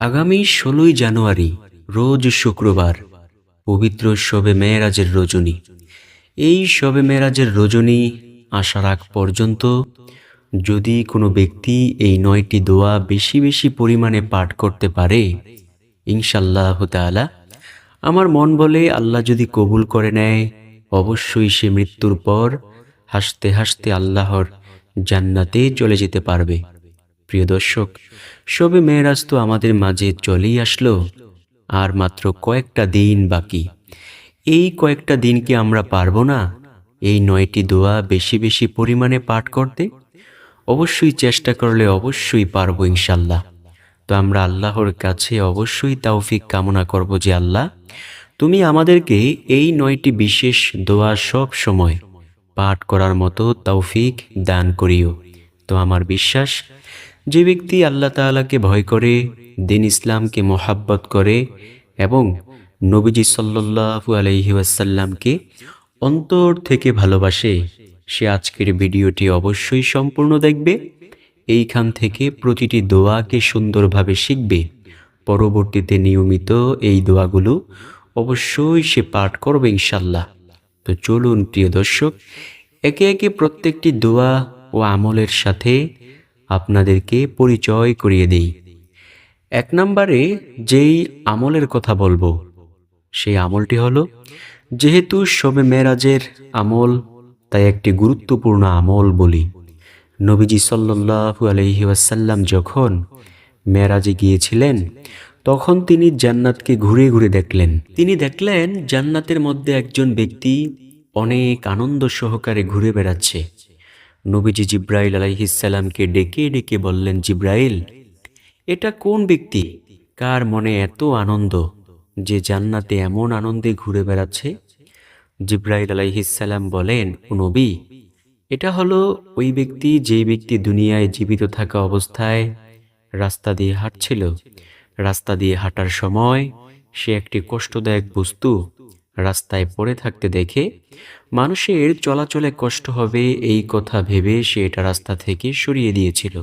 আগামী ষোলোই জানুয়ারি, রোজ শুক্রবার, পবিত্র শবে মেয়েরাজের রজনী। এই শবে মেয়েরাজের রজনী আসার আগ পর্যন্ত যদি কোনো ব্যক্তি এই নয়টি দোয়া বেশি বেশি পরিমাণে পাঠ করতে পারে ইনশাল্লাহ তাআলা, আমার মন বলে আল্লাহ যদি কবুল করে নেয়, অবশ্যই সে মৃত্যুর পর হাসতে হাসতে আল্লাহর জান্নাতে চলে যেতে পারবে। প্রিয় দর্শক সবে মেয়েরাজ তো আমাদের মাঝে চলেই আসলো, আর মাত্র কয়েকটা দিন বাকি। এই কয়েকটা দিন কি আমরা পারব না এই নয়টি দোয়া বেশি বেশি পরিমাণে পাঠ করতে? অবশ্যই চেষ্টা করলে অবশ্যই পারব ইনশাল্লাহ। তো আমরা আল্লাহর কাছে অবশ্যই তাওফিক কামনা করব যে আল্লাহ, তুমি আমাদেরকে এই নয়টি বিশেষ দোয়া সব সময় পাঠ করার মতো তৌফিক দান করিও। তো আমার বিশ্বাস যে ব্যক্তি আল্লাহ তাআলাকে ভয় করে, দিন ইসলামকে মোহাব্বত করে এবং নবীজি সাল্লাল্লাহু আলাইহি ওয়াসাল্লামকে অন্তর থেকে ভালোবাসে, সে আজকের ভিডিওটি অবশ্যই সম্পূর্ণ দেখবে। এইখান থেকে প্রতিটি দোয়াকে সুন্দরভাবে শিখবে। পরবর্তীতে নিয়মিত এই দোয়াগুলো অবশ্যই সে পাঠ করবে ইনশাল্লাহ তো চলুন প্রিয় দর্শক, একে একে প্রত্যেকটি দোয়া ও আমলের সাথে আপনাদেরকে পরিচয় করিয়ে দেই। এক নম্বরে যেই আমলের কথা বলব, সেই আমলটি হলো, যেহেতু শবে মেরাজের আমল তাই একটি গুরুত্বপূর্ণ আমল বলি। নবীজি আলাইহি ওয়াসাল্লাম যখন মেরাজে গিয়েছিলেন, তখন তিনি জান্নাতকে ঘুরে ঘুরে দেখলেন। তিনি দেখলেন জান্নাতের মধ্যে একজন ব্যক্তি অনেক আনন্দ সহকারে ঘুরে বেড়াচ্ছে। নবীজি জিব্রাইল আলাইহিসাল্লামকে ডেকে ডেকে বললেন, জিব্রাইল, এটা কোন ব্যক্তি? কার মনে এত আনন্দ যে জান্নাতে এমন আনন্দে ঘুরে বেড়াচ্ছে? জিব্রাইল আলাইহিসাল্লাম বলেন, "ও নবী, এটা হলো ওই ব্যক্তি যে ব্যক্তি দুনিয়ায় জীবিত থাকা অবস্থায় রাস্তা দিয়ে হাঁটছিল। রাস্তা দিয়ে হাঁটার সময় সে একটি কষ্টদায়ক বস্তু রাস্তায় পড়ে থাকতে দেখে মানুষের চলাচলে কষ্ট হবে এই কথা ভেবে সে এটা রাস্তা থেকে সরিয়ে দিয়েছিল।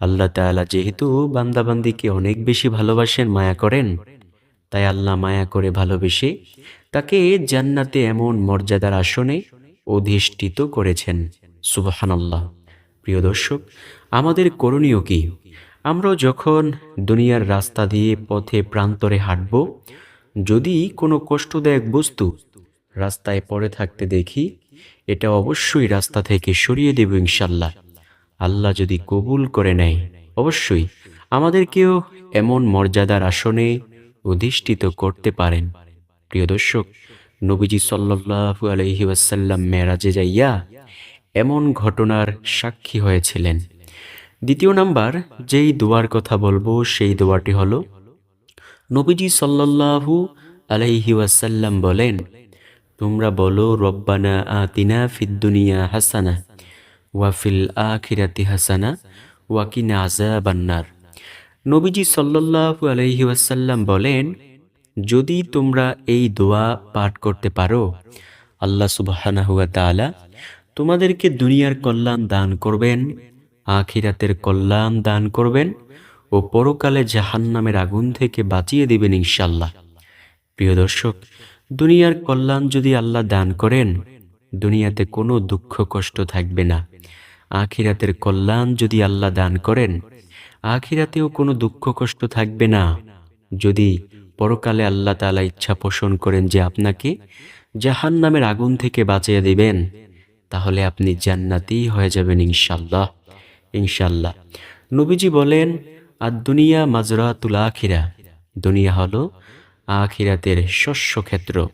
আল্লাহ তাআলা যেহেতু বান্দাবান্দিকে অনেক বেশি ভালোবাসেন, মায়া করেন, তাই আল্লাহ মায়া করে ভালোবেসে তাকে জান্নাতে এমন মর্যাদার আসনে অধিষ্ঠিত করেছেন। সুবহানাল্লাহ। প্রিয় দর্শক, আমাদের করণীয় কি? আমরা যখন দুনিয়ার রাস্তা দিয়ে পথে প্রান্তরে হাঁটব যদি কোনো কষ্টদায়ক বস্তু রাস্তায় পড়ে থাকতে দেখি, এটা অবশ্যই রাস্তা থেকে সরিয়ে দেব ইনশাল্লাহ আল্লাহ যদি কবুল করে নেয়, অবশ্যই আমাদেরকেও এমন মর্যাদার আসনে অধিষ্ঠিত করতে পারেন। প্রিয় দর্শক, নবীজি সাল্লাল্লাহু আলাইহি ওয়াসাল্লাম মেরাজে যাইয়া এমন ঘটনার সাক্ষী হয়েছিলেন। দ্বিতীয় নাম্বার, যেই দোয়ার কথা বলব, সেই দোয়াটি হলো নবীজি সাল্লাল্লাহু আলাইহি ওয়াসাল্লাম বলেন, তোমরা বলো, রব্বানা আতিনা ফিদ দুনিয়া হাসানা ওয়াফিল আখিরাতি হাসানা ওয়াকিনা আযাবান্নার নবীজি সাল্লাল্লাহু আলাইহি ওয়াসাল্লাম বলেন, যদি তোমরা এই দোয়া পাঠ করতে পারো, আল্লাহ সুবহানাহু ওয়া তাআলা তোমাদেরকে দুনিয়ার কল্যাণ দান করবেন, আখিরাতের কল্যাণ দান করবেন ও পরকালে জাহান্নামের আগুন থেকে বাঁচিয়ে দিবেন ইনশাল্লাহ প্রিয় দর্শক, দুনিয়ার কল্যাণ যদি আল্লাহ দান করেন, দুনিয়াতে কোনো দুঃখ কষ্ট থাকবে না। আখিরাতের কল্যাণ যদি আল্লাহ দান করেন, আখিরাতেও কোনো দুঃখ কষ্ট থাকবে না। যদি পরকালে আল্লাহ তাআলা ইচ্ছা পোষণ করেন যে আপনাকে জাহান নামের আগুন থেকে বাঁচিয়ে দিবেন, তাহলে আপনি জান্নাতি হয়ে যাবেন ইনশাল্লাহ ইনশাল্লাহ নবীজি বলেন আর দুনিয়া মাজরা তুলা আখিরা। দুনিয়া হলো আখিরাতের শস্য ক্ষেত্র।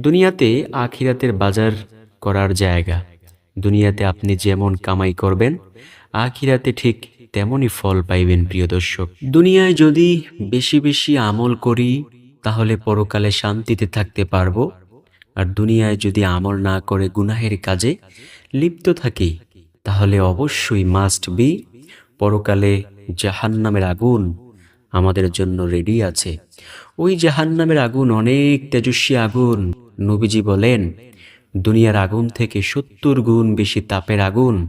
দুনিয়াতে আখিরাতের বাজার করার জায়গা। দুনিয়াতে আপনি যেমন কামাই করবেন, আখিরাতে ঠিক তেমনই ফল পাইবেন, প্রিয় দর্শক। দুনিয়ায় যদি বেশি বেশি আমল করি, তাহলে পরকালে শান্তিতে থাকতে পারব। আর দুনিয়ায় যদি আমল না করে গুনাহের কাজে লিপ্ত থাকি, তাহলে অবশ্যই মাস্ট বি পরকালে জাহান্নামের আগুন আমাদের জন্য রেডি আছে। ওই জাহান্নামের আগুন অনেক তেজস্বী আগুন। নবীজি বলেন, দুনিয়ার আগুন থেকে সত্তর গুণ বেশি তাপের আগুন,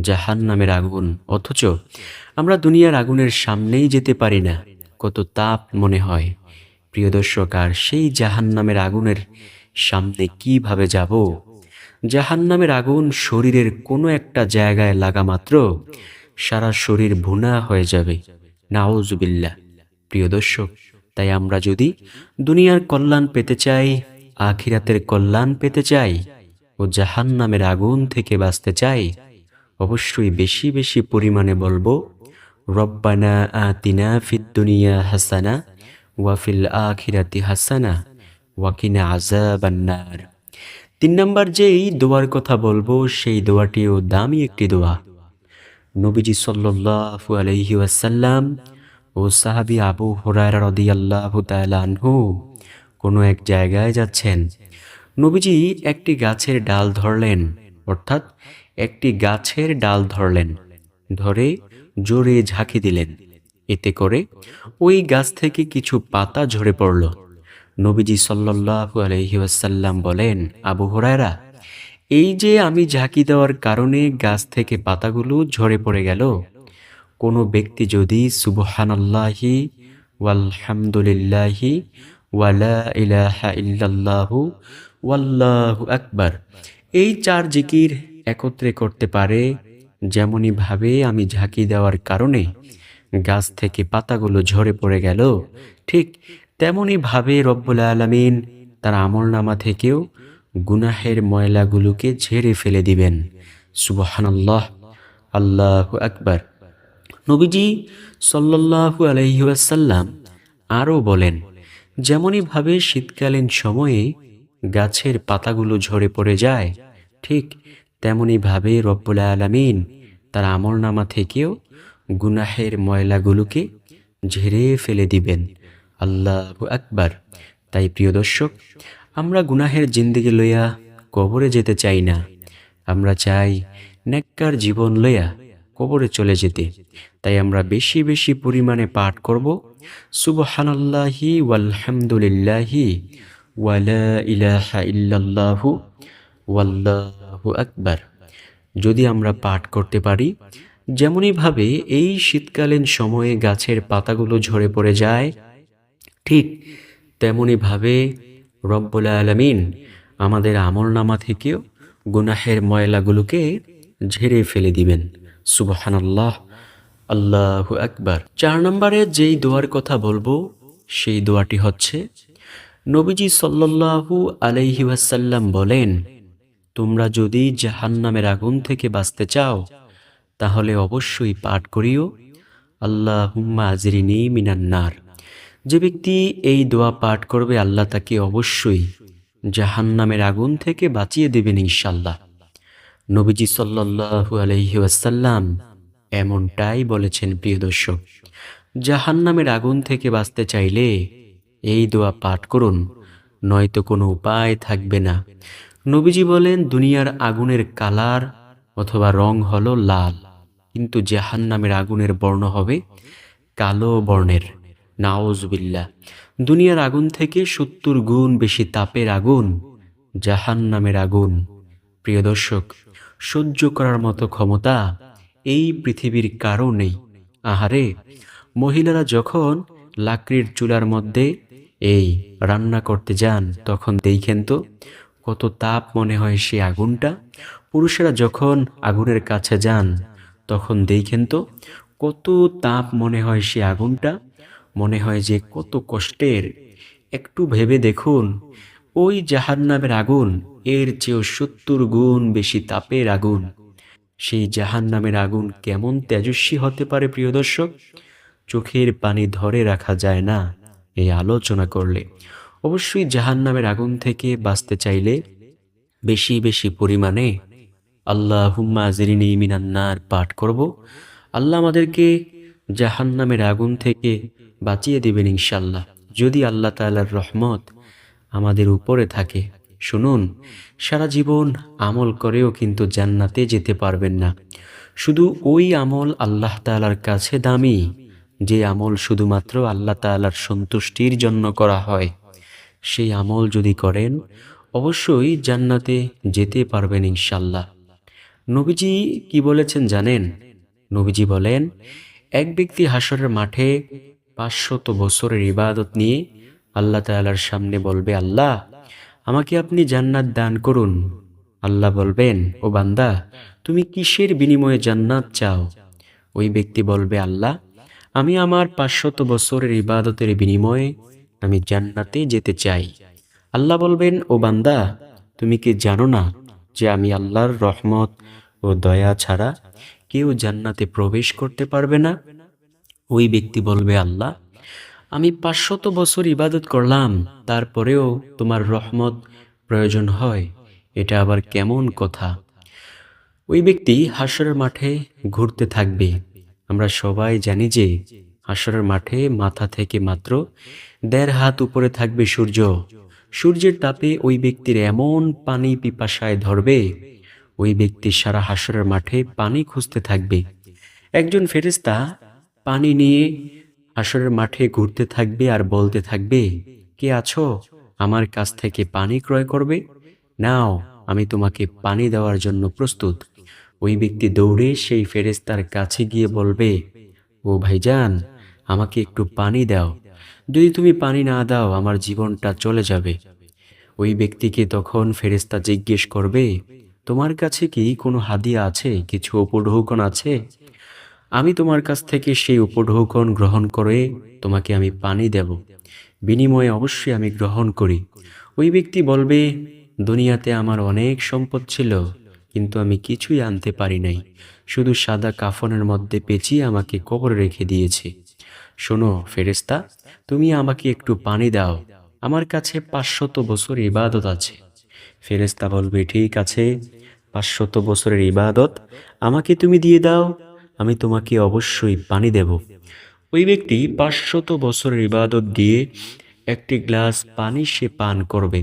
জাহান্নামের আগুন। অথচ আমরা দুনিয়ার আগুনের সামনেই যেতে পারি না, কত তাপ মনে হয়। প্রিয় দর্শক, আর সেই জাহান্নামের আগুনের সামনে কীভাবে যাব? জাহান্নামের আগুন শরীরের কোনো একটা জায়গায় লাগা মাত্র সারা শরীর ভুনা হয়ে যাবে। নাওজুবিল্লা প্রিয় দর্শক, তাই আমরা যদি দুনিয়ার কল্যাণ পেতে চাই, আখিরাতের কল্যাণ পেতে চাই ও জাহান্নামের আগুন থেকে বাঁচতে চাই, অবশ্যই বেশি বেশি পরিমাণে বলব, রব্বানা আতিনা ফিদ দুনিয়া হাসানা ওয়াফিল আখিরাতি হাসানা ওয়াকিনা আজাবান্নার তিন নম্বর যেই দোয়ার কথা বলব, সেই দোয়াটিও দামি একটি দোয়া। নবীজি সাল্লাল্লাহু আলাইহি ওয়াসাল্লাম ও সাহাবী আবু হুরায়রা রাদিয়াল্লাহু তাআলা আনহু কোনো এক জায়গায় যাচ্ছেন। নবীজি একটি গাছের ডাল ধরলেন, অর্থাৎ একটি গাছের ডাল ধরলেন, ধরে জোরে ঝাঁকি দিলেন। এতে করে ওই গাছ থেকে কিছু পাতা ঝরে পড়ল। নবীজি সাল্লাল্লাহু আলাইহি ওয়াসাল্লাম বলেন, আবু হুরায়রা এই যে আমি ঝাঁকি দেওয়ার কারণে গাছ থেকে পাতাগুলো ঝরে পড়ে গেল, কোনো ব্যক্তি যদি সুবহানাল্লাহি ওয়ালহামদুলিল্লাহি ওয়ালা ইলাহা ইল্লাল্লাহু ওয়াল্লাহু আকবার, এই চার জিকির একত্রে করতে পারে যেমনই ভাবে আমি ঝাঁকি দেওয়ার কারণে গাছ থেকে পাতাগুলো ঝরে পড়ে গেল, ঠিক তেমনই ভাবে রব্বুল আলামিন তার আমলনামা থেকেও গুনাহের ময়লাগুলোকে ঝেড়ে ফেলে দিবেন। সুবহানাল্লাহ। আল্লাহু আকবার। নবীজি সাল্লাল্লাহু আলাইহি ওয়াসাল্লাম আরও বলেন যেমনই ভাবে শীতকালীন সময়ে গাছের পাতাগুলো ঝরে পড়ে যায়, ঠিক তেমনই ভাবে রব্বুল আলামিন তার আমলনামা থেকেও গুনাহের ময়লাগুলোকে ঝেড়ে ফেলে দিবেন। আল্লাহ আকবার। তাই প্রিয় দর্শক আমরা গুনাহের জিন্দিগি লইয়া কবরে যেতে চাই না। আমরা চাই নেককার জীবন লইয়া কবরে চলে যেতে। তাই আমরা বেশি বেশি পরিমাণে পাঠ করব, সুবহানাল্লাহি ওয়ালহামদুলিল্লাহি ওয়ালা ইলাহা ইল্লাল্লাহু ওয়াল্লাহু আকবার। যদি আমরা পাঠ করতে পারি, যেমনইভাবে এই শীতকালীন সময়ে গাছের পাতাগুলো ঝরে পড়ে যায়, ঠিক তেমনইভাবে রব্বুল আলমিন আমাদের আমলনামা থেকেও গুনাহের ময়লাগুলোকে ঝেড়ে ফেলে দিবেন। সুবহানাল্লাহ। আল্লাহ আকবার। চার নম্বরে যেই দোয়ার কথা বলব, সেই দোয়াটি হচ্ছে, নবীজি সাল্লাল্লাহু আলাইহি ওয়াসাল্লাম বলেন, তোমরা যদি জাহান্নামের আগুন থেকে বাঁচতে চাও, তাহলে অবশ্যই পাঠ করিও। আল্লাহ হুম্মা আজরিনি মিনান্নার। যে ব্যক্তি এই দোয়া পাঠ করবে, আল্লাহ তাকে অবশ্যই জাহান্নামের আগুন থেকে বাঁচিয়ে দেবেন ইনশাল্লাহ নবীজি সাল্লাল্লাহু আলাইহি ওয়াসাল্লাম এমনটাই বলেছেন, প্রিয় দর্শক, জাহান্নামের আগুন থেকে বাঁচতে চাইলে এই দোয়া পাঠ করুন, নয়তো কোনো উপায় থাকবে না। নবীজি বলেন, দুনিয়ার আগুনের কালার অথবা রং হলো লাল, কিন্তু জাহান্নামের আগুনের বর্ণ হবে কালো বর্ণের। নাওজবিল্লা দুনিয়ার আগুন থেকে সত্তর গুণ বেশি তাপের আগুন, জাহান্নামের আগুন। প্রিয় দর্শক, সহ্য করার মতো ক্ষমতা এই পৃথিবীর কারও নেই। আহারে, মহিলারা যখন লাকড়ির চুলার মধ্যে এই রান্না করতে যান, তখন দেখেন তো কত তাপ মনে হয় সেই আগুনটা। পুরুষেরা যখন আগুনের কাছে যান, তখন দেখেন তো কত তাপ মনে হয় সে আগুনটা। মনে হয় যে কত কষ্টের। একটু ভেবে দেখুন, ওই জাহান্নামের আগুন, এর চেয়েও সত্তর গুণ বেশি তাপের আগুন। সেই জাহান্নামের আগুন কেমন তেজস্বী হতে পারে, প্রিয় দর্শক? চোখের পানি ধরে রাখা যায় না, এই আলোচনা করলে। অবশ্যই জাহান্নামের আগুন থেকে বাঁচতে চাইলে বেশি বেশি পরিমাণে আল্লাহ হুম্মা জেরিনি মিনান্নার পাঠ করব। আল্লাহ আমাদেরকে জাহান্নামের আগুন থেকে বাঁচিয়ে দেবেন ইনশাল্লাহ। যদি আল্লাহ তাআলার রহমত আমাদের উপরে থাকে, শুনুন, সারা জীবন আমল করেও কিন্তু জান্নাতে যেতে পারবেন না। শুধু ওই আমল আল্লাহ তাআলার কাছে দামি, যে আমল শুধুমাত্র আল্লাহ তাআলার সন্তুষ্টির জন্য করা হয়। সেই আমল যদি করেন, অবশ্যই জান্নাতে যেতে পারবেন ইনশাল্লাহ। নবীজি কি বলেছেন জানেন? নবীজি বলেন এক ব্যক্তি হাসরের মাঠে পাঁচশত বছরের ইবাদত নিয়ে আল্লাহ তাআলার সামনে বলবে, আল্লাহ, আমাকে আপনি জান্নাত দান করুন। আল্লাহ বলবেন, ও বান্দা, তুমি কিসের বিনিময়ে জান্নাত চাও? ওই ব্যক্তি বলবে, আল্লাহ, আমি আমার পাঁচশত বছরের ইবাদতের বিনিময়ে আমি জান্নাতে যেতে চাই। আল্লাহ বলবেন, ও বান্দা, তুমি কি জানো না যে আমি আল্লাহর রহমত ও দয়া ছাড়া কেউ জান্নাতে প্রবেশ করতে পারবে না। ওই ব্যক্তি বলবে, আল্লাহ, আমি পাঁচশত বছর ইবাদত করলাম, তারপরেও তোমার রহমত প্রয়োজন হয়, এটা আবার কেমন কথা? ওই ব্যক্তি হাসরের মাঠে ঘুরতে থাকবে। আমরা সবাই জানি যে হাসরের মাঠে মাথা থেকে মাত্র দেড় হাত উপরে থাকবে সূর্য। সূর্যের তাপে ওই ব্যক্তির এমন পানি পিপাসায় ধরবে ওই ব্যক্তি সারা হাসরের মাঠে পানি খুঁজতে থাকবে। একজন ফেরেস্তা পানি নিয়ে হাসরের মাঠে ঘুরতে থাকবে আর বলতে থাকবে, কে আছো? আমার কাছ থেকে পানি ক্রয় করবে? নাও, আমি তোমাকে পানি দেওয়ার জন্য প্রস্তুত। ওই ব্যক্তি দৌড়ে সেই ফেরেস্তার কাছে গিয়ে বলবে, ও ভাইজান, আমাকে একটু পানি দাও। যদি তুমি পানি না দাও, আমার জীবনটা চলে যাবে। ওই ব্যক্তিকে তখন ফেরেস্তা জিজ্ঞেস করবে তোমার কাছে কি কোনো হাদিয়া আছে? কিছু উপঢৌকন আছে? আমি তোমার কাছ থেকে সেই উপঢৌকন গ্রহণ করে তোমাকে আমি পানি দেব। বিনিময়ে অবশ্যই আমি গ্রহণ করি। ওই ব্যক্তি বলবে, দুনিয়াতে আমার অনেক সম্পদ ছিল, কিন্তু আমি কিছুই আনতে পারি নাই। শুধু সাদা কাফনের মধ্যে পেঁচিয়ে আমাকে কবরে রেখে দিয়েছে। শোনো ফেরেস্তা তুমি আমাকে একটু পানি দাও। আমার কাছে পাঁচশত বছর ইবাদত আছে। ফেরেস্তা বলবে, ঠিক আছে, পাঁচশত বছরের ইবাদত আমাকে তুমি দিয়ে দাও, আমি তোমাকে অবশ্যই পানি দেব। ওই ব্যক্তি পাঁচশত বছরের ইবাদত দিয়ে একটি গ্লাস পানি সে পান করবে।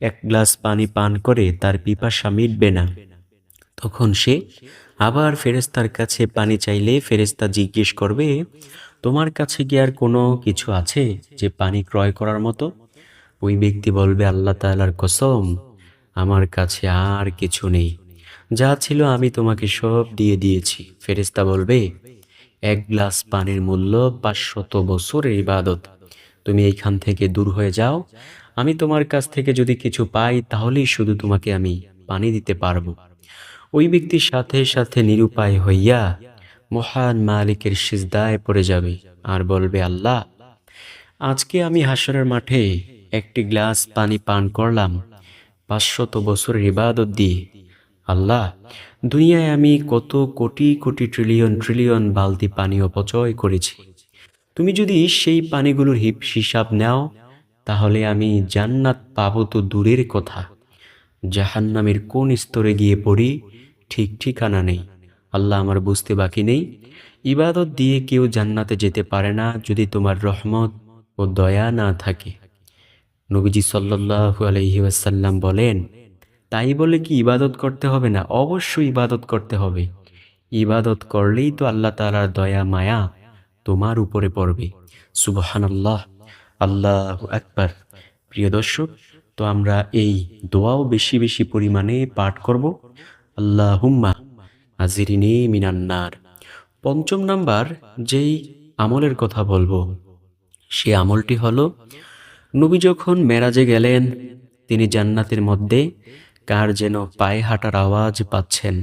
এক গ্লাস পানি পান করে তার পিপাসা মিটবে না। তখন সে আবার ফেরেস্তার কাছে পানি চাইলে ফেরেস্তা জিজ্ঞেস করবে, তোমার কাছে কি আর কোনো কিছু আছে যে পানি ক্রয় করার মতো? ওই ব্যক্তি বলবে, আল্লাহ তাআলার কসম আমার কাছে আর কিছু নেই। যা ছিল আমি তোমাকে সব দিয়ে দিয়েছি। ফেরেস্তা বলবে, এক গ্লাস পানির মূল্য পাঁচশত বছরের ইবাদত। তুমি এইখান থেকে দূর হয়ে যাও। আমি তোমার কাছ থেকে যদি কিছু পাই, তাহলেই শুধু তোমাকে আমি পানি দিতে পারব। ওই ব্যক্তির সাথে সাথে নিরুপায় হইয়া মহান মালিকের সিজদায় পড়ে যাবে আর বলবে, আল্লাহ, আজকে আমি হাসরের মাঠে একটি গ্লাস পানি পান করলাম। পাঁচশত বছরের ইবাদত দিয়ে আল্লাহ, দুনিয়ায় আমি কত কোটি কোটি ট্রিলিয়ন ট্রিলিয়ন বালতি পানি অপচয় করেছি। তুমি যদি সেই পানিগুলোর হিপ হিসাব নাও, তাহলে আমি জান্নাত পাব তো দূরের কথা। জাহান্নামের কোন স্তরে গিয়ে পড়ি, ঠিক ঠিকানা নেই। আল্লাহ আমার বুঝতে বাকি নেই। ইবাদত দিয়ে কেউ জান্নাতে যেতে পারে না যদি তোমার রহমত ও দয়া না থাকে। নবীজি সাল্লাল্লাহু আলাইহি ওয়াসাল্লাম বলেন, তাই বলে কি ইবাদত করতে হবে না? অবশ্যই ইবাদত করতে হবে। ইবাদত করলেই তো আল্লাহ তাআলার দয়া, মায়া তোমার উপরে পড়বে। সুবহানাল্লাহ। আল্লাহ আকবার। প্রিয় দর্শক, তো আমরা এই দোয়াও বেশি বেশি পরিমাণে পাঠ করব। আল্লাহ হুম্মা আজিরিনে মিনান্নার পঞ্চম নাম্বার, যেই আমলের কথা বলব, সে আমলটি হলো নবী যখন মেরাজে গেলেন, তিনি জান্নাতের মধ্যে কার যেন পায়ে হাঁটার আওয়াজ পাচ্ছেন।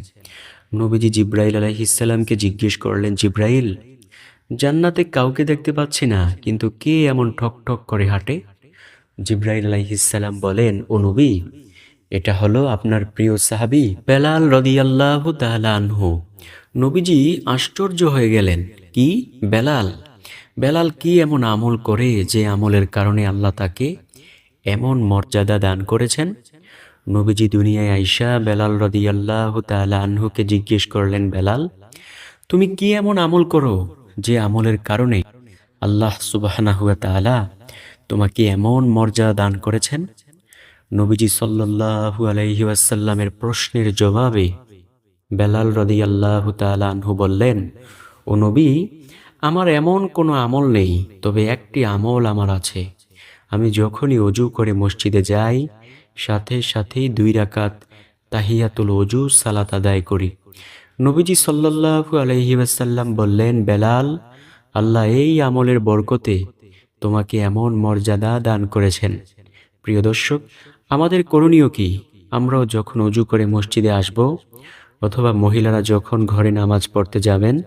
নবীজি জিব্রাইল আলাইহিসাল্লামকে জিজ্ঞেস করলেন, জিব্রাইল, জান্নাতে কাউকে দেখতে পাচ্ছি না, কিন্তু কে এমন ঠক ঠক করে হাঁটে? জিব্রাইল আলাইহিসাল্লাম বলেন, ও নবী, এটা হলো আপনার প্রিয় সাহাবি বেলাল রদিয়াল্লাহ তাআলা আনহু। নবীজি আশ্চর্য হয়ে গেলেন, কি বেলাল? বেলাল কি এমন আমল করে যে আমলের কারণে আল্লাহ তাকে এমন মর্যাদা দান করেছেন? নবীজি দুনিয়ায় আইসা বেলাল রদিয়াল্লাহ তাআলা আনহুকে জিজ্ঞেস করলেন, বেলাল, তুমি কি এমন আমল করো যে আমলের কারণে আল্লাহ সুবাহানাহু তাআলা তোমাকে এমন মর্যাদা দান করেছেন? নবীজি সাল্লাল্লাহু আলাইহি ওয়াসাল্লামের প্রশ্নের জবাবে বেলাল রদিয়াল্লাহু তাআলা আনহু বললেন, ও নবী আমার এমন কোনো আমল নেই, তবে একটি আমল আমার আছে। আমি যখনই অজু করে মসজিদে যাই, সাথে সাথেই দুই রাকাত তাহিয়াতুল অজু সালাত আদায় করি। নবীজি সাল্লাল্লাহু আলাইহি ওয়াসাল্লাম বললেন, বেলাল, আল্লাহ এই আমলের বরকতে তোমাকে এমন মর্যাদা দান করেছেন। প্রিয় দর্শক, আমাদের করণীয় কি? আমরাও যখন অজু করে মসজিদে আসব, অথবা মহিলারা যখন ঘরে নামাজ পড়তে যাবেন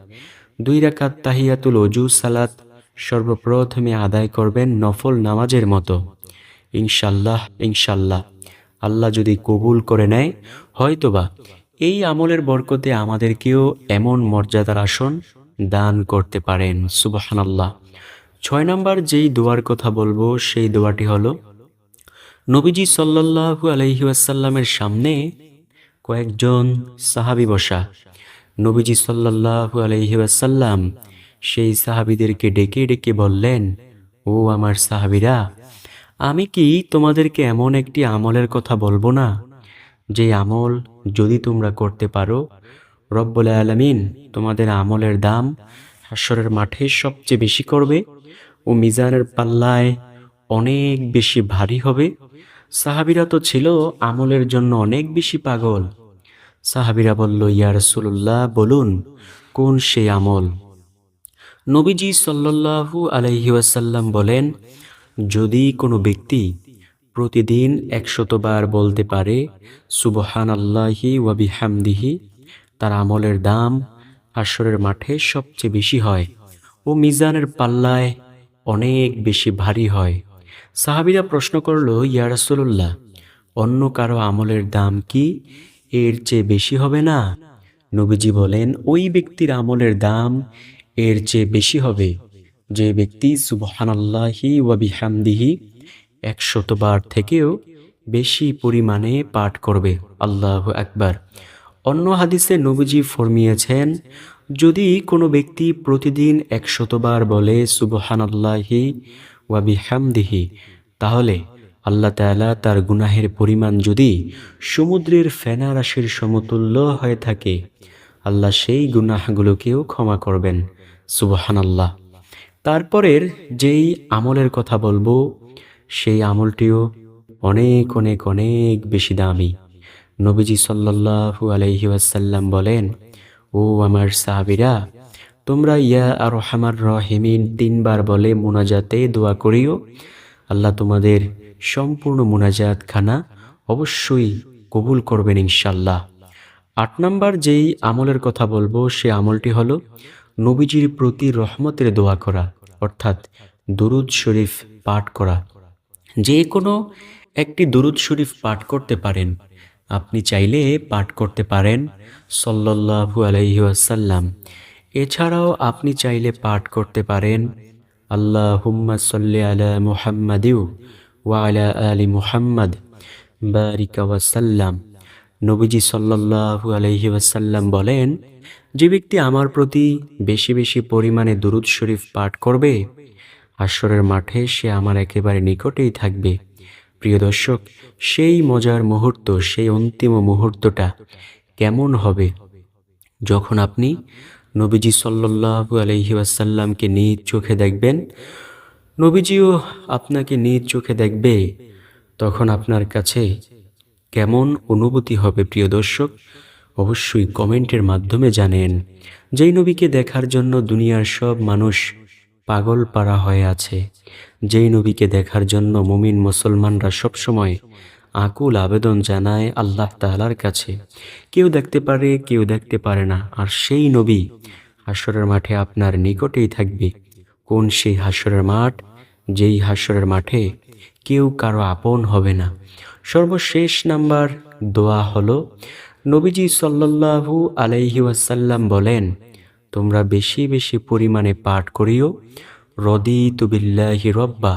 দুই রাকাত তাহিয়াতুল অজু সালাত সর্বপ্রথমে আদায় করবেন নফল নামাজের মতো। ইনশাল্লাহ ইনশাল্লাহ। আল্লাহ যদি কবুল করে নেয়, হয়তোবা এই আমলের বরকতে আমাদেরকেও এমন মর্যাদার আসন দান করতে পারেন। সুবাহানাল্লাহ। ছয় নম্বর যেই দোয়ার কথা বলব, সেই দোয়াটি হলো, নবীজি সাল্লাল্লাহু আলাইহি ওয়াসাল্লামের সামনে কয়েকজন সাহাবী বসা। নবীজি সাল্লাল্লাহু আলাইহি সেই সাহাবিদেরকে ডেকে ডেকে বললেন, ও আমার সাহাবিরা, আমি কি তোমাদেরকে এমন একটি আমলের কথা বলব না? যে আমল যদি তোমরা করতে পারো, রব্বুল আলামিন তোমাদের আমলের দাম হাসরের মাঠে সবচেয়ে বেশি করবে ও মিজানের পাল্লায় অনেক বেশি ভারী হবে। সাহাবিরা তো ছিল আমলের জন্য অনেক বেশি পাগল। সাহাবিরা বলল, ইয়া রাসূলুল্লাহ, বলুন, কোন সেই আমল? নবীজি সাল্লাল্লাহু আলাইহি ওয়াসাল্লাম বলেন, যদি কোনো ব্যক্তি প্রতিদিন একশতবার বলতে পারে সুবহান আল্লাহি ওয়াবিহামদিহি তার আমলের দাম আসরের মাঠে সবচেয়ে বেশি হয় ও মিজানের পাল্লায় অনেক বেশি ভারী হয়। সাহাবিরা প্রশ্ন করল, ইয়া রাসূলুল্লাহ, অন্য কারও আমলের দাম কি এর চেয়ে বেশি হবে না। নবীজি বলেন, ওই ব্যক্তির আমলের দাম এর চেয়ে বেশি হবে। যে ব্যক্তি সুবহানাল্লাহি ওয়া বিহামদিহি একশতবার থেকেও বেশি পরিমাণে পাঠ করবে। আল্লাহ আকবার। অন্য হাদিসে নবীজি ফরমিয়েছেন, যদি কোনো ব্যক্তি প্রতিদিন একশতবার বলে সুবহানাল্লাহি ওয়া বিহামদিহি, তাহলে আল্লাহ তাআলা তার গুনাহের পরিমাণ যদি সমুদ্রের ফেনা রাশির সমতুল্য হয়ে থাকে, আল্লাহ সেই গুনাহগুলোকেও ক্ষমা করবেন। সুবহান আল্লাহ তারপরের যেই আমলের কথা বলব, সেই আমলটিও অনেক অনেক অনেক বেশি দামি। নবীজি সাল্লাল্লাহু আলাইহি ওয়াসাল্লাম বলেন, ও আমার সাহাবীরা, তোমরা ইয়া আর রহমার রহিমিন তিনবার বলে মোনাজাতে দোয়া করিও। আল্লাহ তোমাদের সম্পূর্ণ মোনাজাত খানা অবশ্যই কবুল করবেন ইনশাল্লাহ আট নাম্বার যেই আমলের কথা বলব, সে আমলটি হলো নবীজির প্রতি রহমতের দোয়া করা, অর্থাৎ দুরুদ শরীফ পাঠ করা। যে কোনো একটি দুরুদ শরীফ পাঠ করতে পারেন। আপনি চাইলে পাঠ করতে পারেন সল্লাল্লাহু আলাইহি ওয়াসাল্লাম। এছাড়াও আপনি চাইলে পাঠ করতে পারেন আল্লাহ হুম্মা সাল্লি আলা মুহাম্মাদিউ। ওয়া আলা মুহাম্মদ। বারিকা ওয়াসাল্লাম নবীজি সাল্লাল্লাহু আলাইহি ওয়াসাল্লাম বলেন, যে ব্যক্তি আমার প্রতি বেশি বেশি পরিমাণে দুরুদ শরীফ পাঠ করবে হাস্যরের মাঠে সে আমার একেবারে নিকটেই থাকবে। প্রিয় দর্শক, সেই মজার মুহূর্ত, সেই অন্তিম মুহূর্তটা কেমন হবে? যখন আপনি নবীজি সাল্লাল্লাহু আলহি আসাল্লামকে নিজ চোখে দেখবেন নবীজিও আপনাকে নিজ চোখে দেখবে, তখন আপনার কাছে কেমন অনুভূতি হবে প্রিয় দর্শক, অবশ্যই কমেন্টের মাধ্যমে জানেন। যেই নবীকে দেখার জন্য দুনিয়ার সব মানুষ পাগল পাড়া হয়ে আছে, যেই নবীকে দেখার জন্য মুমিন মুসলমানরা সবসময় আকুল আবেদন জানায় আল্লাহ তাআলার কাছে। কেউ দেখতে পারে, কেউ দেখতে পারে না, আর সেই নবী হাসরের মাঠে আপনার নিকটেই থাকবে। কোন সেই হাসরের মাঠ? যেই হাসরের মাঠে কেউ কারও আপন হবে না। সর্বশেষ নাম্বার দোয়া হলো, নবীজি সাল্লাল্লাহু আলাইহি ওয়াসাল্লাম বলেন, তোমরা বেশি বেশি পরিমাণে পাঠ করিও রদি তুবিল্লাহি রব্বা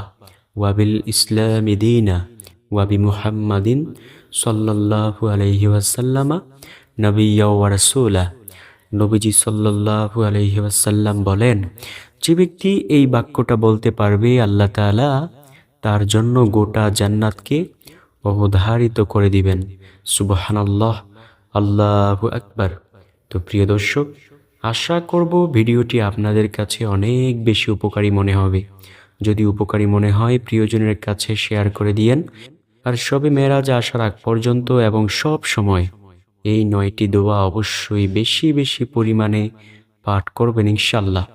ওয়াবিল ইসলাম দিনা ওয়াবি মুহাম্মাদিন সাল্লাল্লাহু আলাইহি ওয়াসাল্লামা নবিয়া ওয়া নবীজি সাল্লাল্লাহু আলাইহি ওয়াসাল্লাম বলেন যে ব্যক্তি এই বাক্যটা বলতে পারবে, আল্লাহ তাআলা তার জন্য গোটা জান্নাতকে অবধারিত করে দিবেন। সুবহানাল্লাহ, আল্লাহ আকবার। তো প্রিয় দর্শক, আশা করব ভিডিওটি আপনাদের কাছে অনেক বেশি উপকারী মনে হবে। যদি উপকারী মনে হয়, প্রিয়জনের কাছে শেয়ার করে দিয়েন। আর সবে মেরাজ আসার আগ পর্যন্ত এবং সব সময় এই নয়টি দোয়া অবশ্যই বেশি বেশি পরিমাণে পাঠ করবেন ইনশাল্লাহ